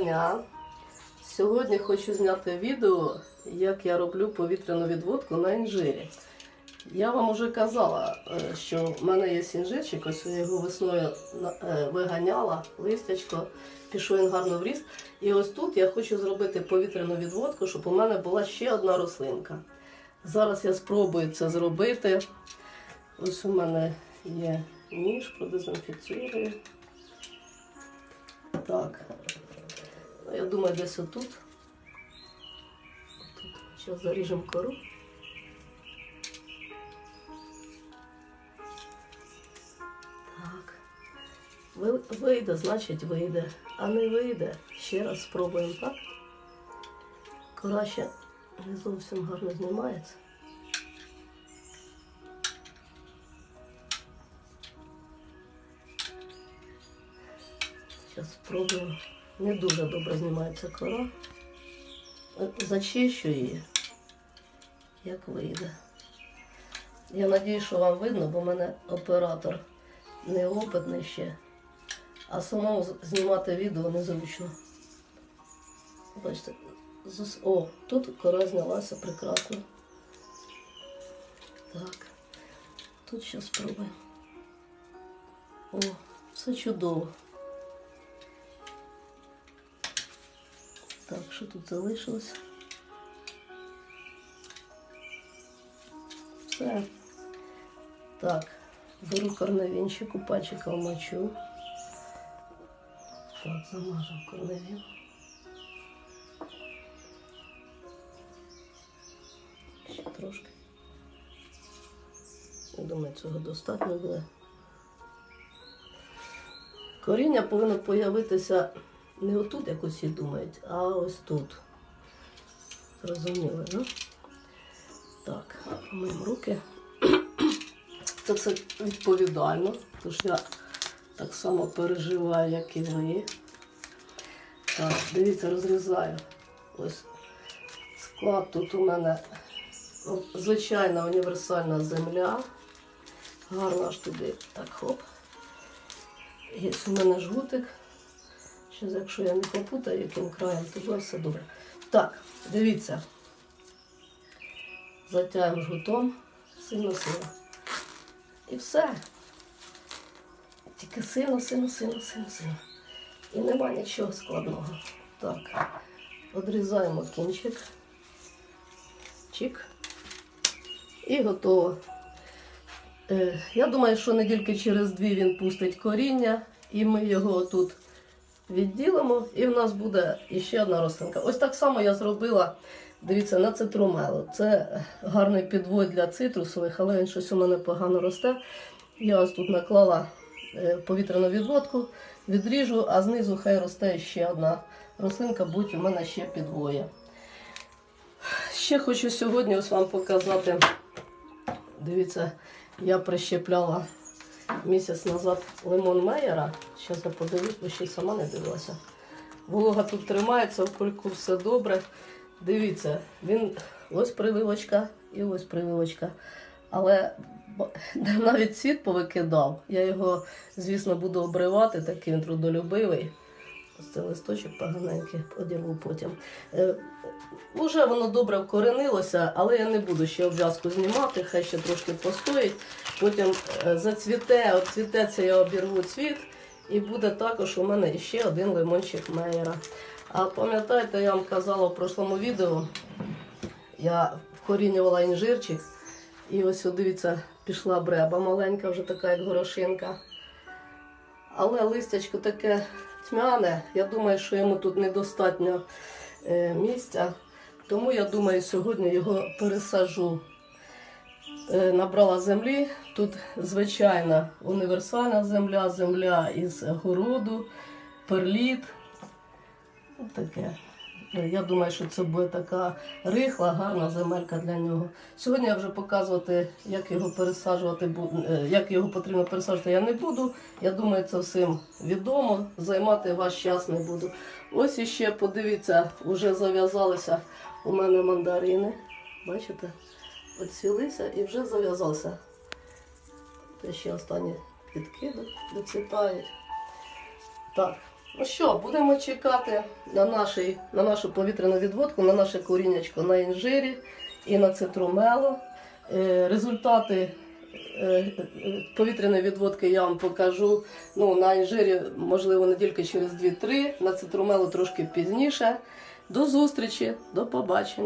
дня. Сьогодні хочу зняти відео, як я роблю повітряну відводку на інжирі. Я вам вже казала, е, що в мене є інжирчик, ось я його весною е, виганяла, листячко, пішов він гарно в. І ось тут я хочу зробити повітряну відводку, щоб у мене була ще одна рослинка. Зараз я спробую це зробити. Ось у мене є ніж, продезінфіцюю. Так. Думаю, десь отут. Тут. Зараз заріжемо кору. Так. Вийде, значить вийде. А не вийде. Ще раз спробуємо, так? Кора ще не зовсім гарно знімається. Зараз спробуємо. Не дуже добре знімається кора. Зачищу її, як вийде. Я надію, що вам видно, бо в мене оператор неопитний ще. А самому знімати відео незручно. Бачите, о, тут кора знялася прекрасно. Так. Тут ще спробуємо. О, все чудово. Так, що тут залишилось? Все. Так, беру корневінчик, у пальчика вмочу. Так, замажу корневін. Ще трошки. Я думаю, цього достатньо буде. Коріння повинно появитися не отут, як усі думають, а ось тут. Зрозуміли, ну? Так, помиємо руки. Це все відповідально, тож я так само переживаю, як і ви. Так, дивіться, розрізаю. Ось склад тут у мене ну, звичайна універсальна земля. Гарно аж туди. Так, хоп. Є у мене жгутик. Ще якщо я не попутаю яким краєм, то буде все добре. Так, дивіться. Затяємо жгутом сильно-сильно. І все. Тільки сильно, сильно, сильно, сильно, сильно. І нема нічого складного. Так, одрізаємо кінчик. Чик. І готово. Е, я думаю, що недільки через дві він пустить коріння, і ми його тут відділимо, і в нас буде іще одна рослинка. Ось так само я зробила, дивіться, на цитрумело. Це гарний підвой для цитрусових, але він щось у мене погано росте. Я ось тут наклала е, повітряну відводку, відріжу, а знизу хай росте ще одна рослинка, будь у мене ще підвоє. Ще хочу сьогодні ось вам показати. Дивіться, я прищепляла місяць назад лимон Мейера. Зараз я подивлюсь, бо ще й сама не дивилася. Волога тут тримається, в кульку все добре. Дивіться, він ось прививочка і ось прививочка. Але навіть цвіт повикидав. Я його, звісно, буду обривати, такий він трудолюбивий. Ось цей листочок поганенький, одягну потім. Е, Уже воно добре вкоренилося, але я не буду ще обв'язку знімати, хай ще трошки постоїть. Потім е, зацвіте, от цвітеться, я обірву цвіт, і буде також у мене ще один лимончик Мейера. А пам'ятаєте, я вам казала в прошлому відео, я вкорінювала інжирчик, і ось, дивіться, пішла бреба маленька, вже така, як горошинка. Але листячко таке тьмяне. Я думаю, що йому тут недостатньо е, місця. Тому я думаю, сьогодні його пересажу. Е, набрала землі. Тут звичайна універсальна земля, земля із городу, перліт. Ось Таке. Е, Я думаю, що це буде така рихла, гарна земелька для нього. Сьогодні я вже показувати, як його пересаджувати, е, як його потрібно пересаджувати, я не буду. Я думаю, це всім відомо. Займати ваш час не буду. Ось іще, подивіться, вже зав'язалися у мене мандарини. Бачите? Оцвілися і вже зав'язалися. Ще останні підкиди доцвітають. Так, Ну що, будемо чекати на, нашій, на нашу повітряну відводку, на наше коріннячко на інжирі і на цитрумело. Е, результати е, е, повітряної відводки я вам покажу. Ну, на інжирі, можливо, не тільки через 2-3, на цитрумело трошки пізніше. До зустрічі, до побачення.